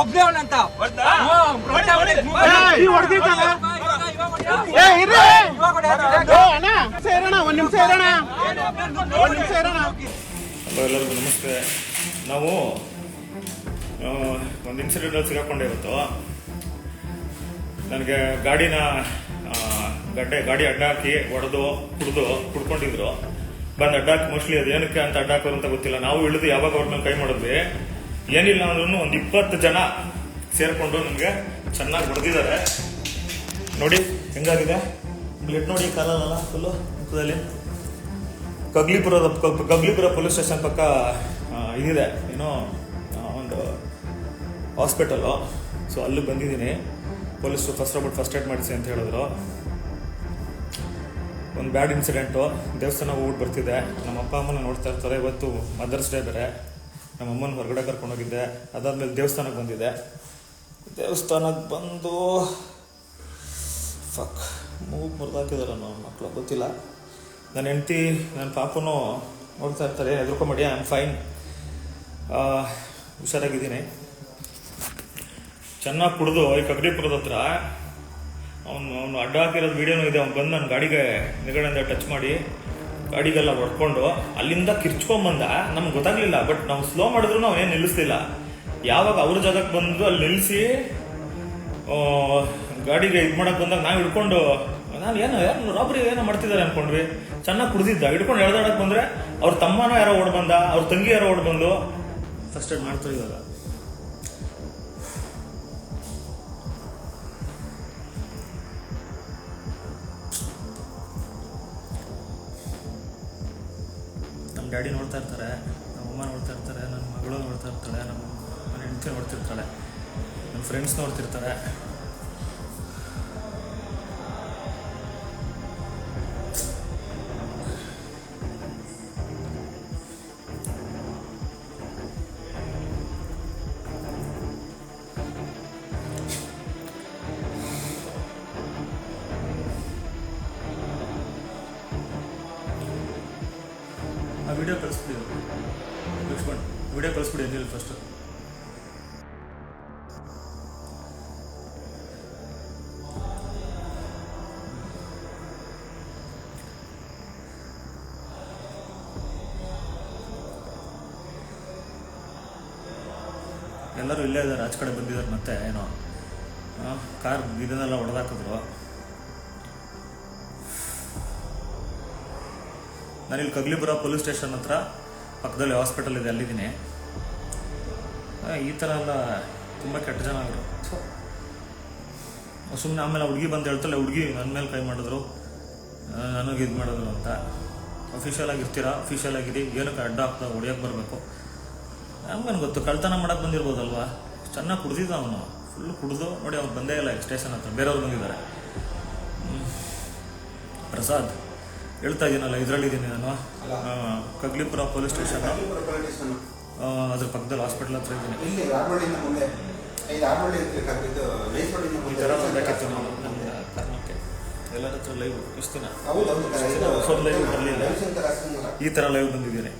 ಒಬ್ನೇ ಅವನಂತ ಹೊಡ್ದಾ? ಏ, ಈ ಹೊಡ್ದಿದ್ದಲ್ಲ? ಏ ಇರ್ರಿ. ಏ, ಅಣ್ಣ ಸೇರೋಣ ಒಂದ್ ನಿಮಿಷ ಇರೋಣ. ಒಂದ್ ನಿಮಿಷ ಇರೋಣ. ಎಲ್ಲರಿಗೂ ನಮಸ್ತೆ. ನಾವು ಆ, ಒಂದು ಇನ್ಸಿಡೆಂಟಲ್ಲಿ ಸಿಗಾಕೊಂಡೆ ಇವತ್ತು. ನನಗೆ ಗಾಡಿನ ಗಡ್ಡೆ ಗಾಡಿ ಅಡ್ಡ ಹಾಕಿ ಹೊಡೆದು ಕುಡ್ದು ಕುಡ್ಕೊಂಡಿದ್ರು. ಬಂದು ಅಡ್ಡ ಹಾಕಿ ಮೋಸ್ಟ್ಲಿ ಅದು ಏನಕ್ಕೆ ಅಂತ ಅಡ್ಡ ಹಾಕೋರು ಅಂತ ಗೊತ್ತಿಲ್ಲ. ನಾವು ಇಳಿದು ಯಾವಾಗ ಅವ್ರ ಮೇಲೆ ಕೈ ಮಾಡಿದ್ವಿ. ಏನಿಲ್ಲ ಅಂದ್ರೂ ಒಂದು ಇಪ್ಪತ್ತು ಜನ ಸೇರಿಕೊಂಡು ನಮಗೆ ಚೆನ್ನಾಗಿ ಹೊಡೆದಿದ್ದಾರೆ. ನೋಡಿ, ಹೆಂಗಾಗಿದೆ? ಬ್ಲಡ್ ನೋಡಿ ಕಾಲಲ್ಲ ಫುಲ್ಲು ಮುಖದಲ್ಲಿ. ಕಗ್ಲಿಪುರದ ಕಗ್ಲಿಪುರ ಪೊಲೀಸ್ ಸ್ಟೇಷನ್ ಪಕ್ಕ ಇದಿದೆ. ಏನೋ ಒಂದು ಹಾಸ್ಪಿಟಲು ಸೊ ಅಲ್ಲಿ ಬಂದಿದ್ದೀನಿ. ಪೊಲೀಸರು ಫಸ್ಟ್ ರೋಬಿಟ್ ಫಸ್ಟ್ ಏಡ್ ಮಾಡಿಸಿ ಅಂತ ಹೇಳಿದ್ರು. ಒಂದು ಬ್ಯಾಡ್ ಇನ್ಸಿಡೆಂಟು ದೇವಸ್ಥಾನ ಹೋಗ್ಬಿಟ್ಟು ಬರ್ತಿದೆ. ನಮ್ಮ ಅಪ್ಪ, ಅಮ್ಮನ ನೋಡ್ತಾ ಇರ್ತಾರೆ. ಇವತ್ತು ಮದರ್ಸ್ ಡೇ ಬೇರೆ. ನಮ್ಮ ಅಮ್ಮನ ಹೊರಗಡೆ ಕರ್ಕೊಂಡೋಗಿದ್ದೆ ಅದಾದಮೇಲೆ ದೇವಸ್ಥಾನಕ್ಕೆ ಬಂದಿದ್ದೆ. ದೇವಸ್ಥಾನಕ್ಕೆ ಬಂದು ಫಕ್ ಮೂಗು ಮುರಿದಾಕಿದಾರೆ ನಮ್ಮ ಮಕ್ಕಳು ಗೊತ್ತಿಲ್ಲ. ನನ್ನ ಹೆಂಡತಿ, ನನ್ನ ಪಾಪನು ನೋಡ್ತಾ ಇರ್ತಾರೆ ಹೆದರ್ಕೊಂಬೇಡಿ ಐ ಆಮ್ ಫೈನ್ ಹುಷಾರಾಗಿದ್ದೀನಿ. ಚೆನ್ನಾಗಿ ಕುಡಿದು, ಈ ಕಗಡಿಪುರದ ಹತ್ರ, ಅವನು ಅವನು ಅಡ್ಡ ಹಾಕಿರೋದು ವೀಡಿಯೋನೂ ಇದೆ, ಅವ್ನು ಬಂದು ನನ್ನ ಗಾಡಿಗೆ, ನಿಗಡೆಯಿಂದ ಟಚ್ ಮಾಡಿ. ಗಾಡಿಗೆಲ್ಲ ಹೊಡ್ಕೊಂಡು ಅಲ್ಲಿಂದ ಕಿರ್ಚ್ಕೊಂಬಂದ, ನಮ್ಗೆ ಗೊತ್ತಾಗ್ಲಿಲ್ಲ ಬಟ್ ನಾವು ಸ್ಲೋ ಮಾಡಿದ್ರು ಏನು ನಿಲ್ಲಿಸ್ಲಿಲ್ಲ. ಯಾವಾಗ ಅವ್ರ ಜಾಗಕ್ಕೆ ಬಂದು ಅಲ್ಲಿ ನಿಲ್ಲಿಸಿ ಗಾಡಿಗೆ ಇದು ಮಾಡಕ್ಕೆ ಬಂದಾಗ ನಾವು ಹಿಡ್ಕೊಂಡು ನಾನು ಏನು ಯಾರು ರಾಬ್ರಿ ಏನೋ ಮಾಡ್ತಿದ್ದಾರೆ ಅನ್ಕೊಂಡ್ವಿ. ಚೆನ್ನಾಗಿ ಕುಡಿದಿದ್ದ, ಹಿಡ್ಕೊಂಡು ಎಳ್ದಾಡಕ್ ಬಂದ್ರೆ ಅವ್ರ ತಮ್ಮನ ಯಾರೋ ಓಡ್ ಬಂದ, ಅವ್ರ ತಂಗಿ ಯಾರೋ ಓಡ್ ಬಂದು. ಫಸ್ಟ್ ಏಡ್ ಮಾಡ್ತಾ ಇವಾಗ. ಡ್ಯಾಡಿ ನೋಡ್ತಾ ಇರ್ತಾರೆ, ನಮ್ಮ ಅಮ್ಮ ನೋಡ್ತಾ ಇರ್ತಾರೆ ನನ್ನ ಮಗಳು ನೋಡ್ತಾ ಇರ್ತಾಳೆ, ನಮ್ಮ ಹೆಂಡತಿ ನೋಡ್ತಿರ್ತಾಳೆ ನನ್ನ ಫ್ರೆಂಡ್ಸ್ ನೋಡ್ತಿರ್ತಾರೆ. ಆ ವಿಡಿಯೋ ಕಳಿಸ್ಬಿಡಿ ಲಕ್ಷ್ಮಣ್ ವಿಡಿಯೋ ಕಳಿಸ್ಬಿಡಿ ಅಂದಿಲ್ಲ ಫಸ್ಟು ಎಲ್ಲರೂ ಇಲ್ಲೇ ಇದ್ದಾರೆ, ಆಚೆ ಕಡೆ ಬಂದಿದ್ದಾರೆ ಮತ್ತೆ ಏನೋ. ಕಾರ್ ಇದನ್ನೆಲ್ಲ ಹೊಡೆದಾಕಿದ್ರು. ನಾನಿಲ್ಲಿ ಕಗ್ಲಿಪುರ ಪೊಲೀಸ್ ಸ್ಟೇಷನ್ ಹತ್ರ ಪಕ್ಕದಲ್ಲಿ ಹಾಸ್ಪಿಟಲ್ ಇದೆ, ಅಲ್ಲಿದ್ದೀನಿ. ಈ ಥರ ಎಲ್ಲ ತುಂಬ ಕೆಟ್ಟ ಜನ ಅವರು ಸುಮ್ಮನೆ ಆಮೇಲೆ ಹುಡುಗಿ ಬಂದು ಹೇಳ್ತಲ್ಲ, ಹುಡುಗಿ ನನ್ನ ಮೇಲೆ ಕೈ ಮಾಡಿದ್ರು. ನನಗೆ ಇದು ಮಾಡಿದ್ರು ಅಂತ. ಅಫಿಷಿಯಲ್ ಆಗಿರ್ತೀರಾ ಅಫಿಷಿಯಲ್ ಆಗಿರಿ. ಏನಕ್ಕೆ ಅಡ್ಡ ಹಾಕ್ತಾ ಹೊಡಿಯೋಕೆ ಬರಬೇಕು? ನಮ್ಗೇನು ಗೊತ್ತು? ಕಳ್ತನ ಮಾಡೋಕೆ ಬಂದಿರ್ಬೋದಲ್ವಾ? ಚೆನ್ನಾಗಿ ಕುಡ್ದಿದ್ದ ಅವನು. ಫುಲ್ ಕುಡಿದು ನೋಡಿ, ಅವ್ನು ಬಂದೇ ಇಲ್ಲ ಸ್ಟೇಷನ್ ಹತ್ರ. ಬೇರೆಯವ್ರು ಬಂದಿದ್ದಾರೆ. ಪ್ರಸಾದ್. ಹೇಳ್ತಾ ಇದ್ದೀನಲ್ಲ ಇದರಲ್ಲಿದ್ದೀನಿ ನಾನು. Kaglipura police station. ಅದ್ರ ಪಕ್ಕದಲ್ಲಿ ಹಾಸ್ಪಿಟಲ್ ಹತ್ರ ಇದ್ದೀನಿ ಈ ಥರ ಬರಬೇಕಿತ್ತು ನಾನು ನನ್ನ ಕಾರಣಕ್ಕೆ. ಎಲ್ಲರ ಹತ್ರ ಲೈವ್ ಎಷ್ಟು ಹೌದು ಹೌದು ಕರೆ. ಇದು ಹೊಸ ಲೈವ್ ಬರಲಿಲ್ಲ. ರವಿಶಂಕರ್ ಅರಸಿಂಗರ. ಈ ಥರ ಲೈವ್ ಬಂದಿದ್ದೀನಿ.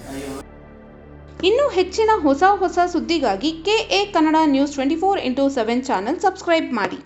ಇನ್ನು ಹೆಚ್ಚಿನ ಹೊಸ ಹೊಸ ಸುದ್ದಿಗಾಗಿ K A Kannada news twenty four into seven channel subscribe ಮಾಡಿ.